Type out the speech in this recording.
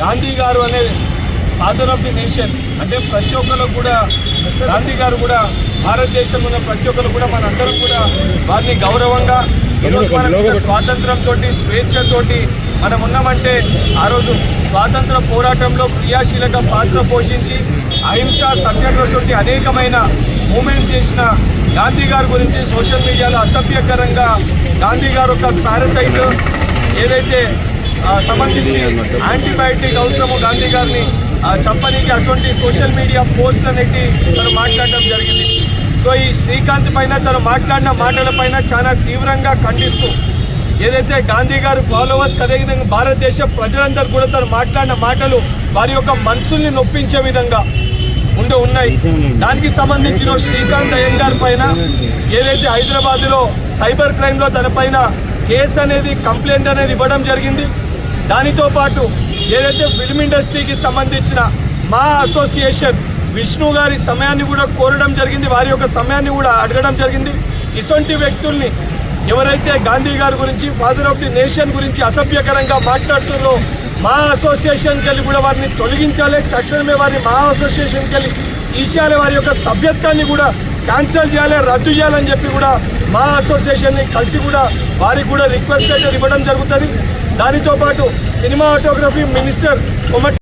గాంధీ గారు అనే father of the nation అంటే ప్రతి ఒక్కరు కూడా గాంధీ గారు కూడా భారతదేశంలో ఉన్న ప్రతి ఒక్కరు కూడా మనందరం కూడా వారిని గౌరవంగా ఈరోజు మనం స్వాతంత్రంతో స్వేచ్ఛతోటి మనం ఉన్నామంటే ఆ రోజు స్వాతంత్ర పోరాటంలో క్రియాశీలక పాత్ర పోషించి అహింస సత్యాగ్రహంతో అనేకమైన మూమెంట్ చేసిన గాంధీ గారి గురించి సోషల్ మీడియాలో అసభ్యకరంగా గాంధీ గారు ఒక పారసైట్ ఏదైతే సంబంధించి యాంటీబయాటిక్ అవసరము గాంధీ గారిని చంపనీకి అటువంటి సోషల్ మీడియా పోస్ట్ అనేది తను మాట్లాడడం జరిగింది. సో ఈ శ్రీకాంత్ పైన తను మాట్లాడిన మాటల పైన చాలా తీవ్రంగా ఖండిస్తూ ఏదైతే గాంధీ గారు ఫాలోవర్స్ అదేవిధంగా భారతదేశ ప్రజలందరూ కూడా తను మాట్లాడిన మాటలు వారి యొక్క మనసుల్ని నొప్పించే విధంగా ఉండి ఉన్నాయి. దానికి సంబంధించిన శ్రీకాంత్ అయ్యంగార్ పైన ఏదైతే హైదరాబాద్లో సైబర్ క్రైమ్లో తన పైన కేసు అనేది కంప్లైంట్ అనేది ఇవ్వడం జరిగింది. దానితో పాటు ఏదైతే ఫిల్మ్ ఇండస్ట్రీకి సంబంధించిన మా అసోసియేషన్ విష్ణు గారి సమయాన్ని కూడా కోరడం జరిగింది వారి యొక్క సమయాన్ని కూడా అడగడం జరిగింది. ఇటువంటి వ్యక్తుల్ని ఎవరైతే గాంధీ గారి గురించి ఫాదర్ ఆఫ్ ది నేషన్ గురించి అసభ్యకరంగా మాట్లాడుతున్నారో మా అసోసియేషన్కి వెళ్ళి కూడా వారిని తొలగించాలి. తక్షణమే వారిని మా అసోసియేషన్కి వెళ్ళి తీసేయాలి. వారి యొక్క సభ్యత్వాన్ని కూడా క్యాన్సిల్ చేయాలి రద్దు చేయాలని చెప్పి కూడా మా అసోసియేషన్ని కలిసి కూడా వారికి కూడా రిక్వెస్ట్ అయితే ఇవ్వడం జరుగుతుంది. దానితో పాటు సినిమా ఆటోగ్రఫీ మినిస్టర్ కొమటి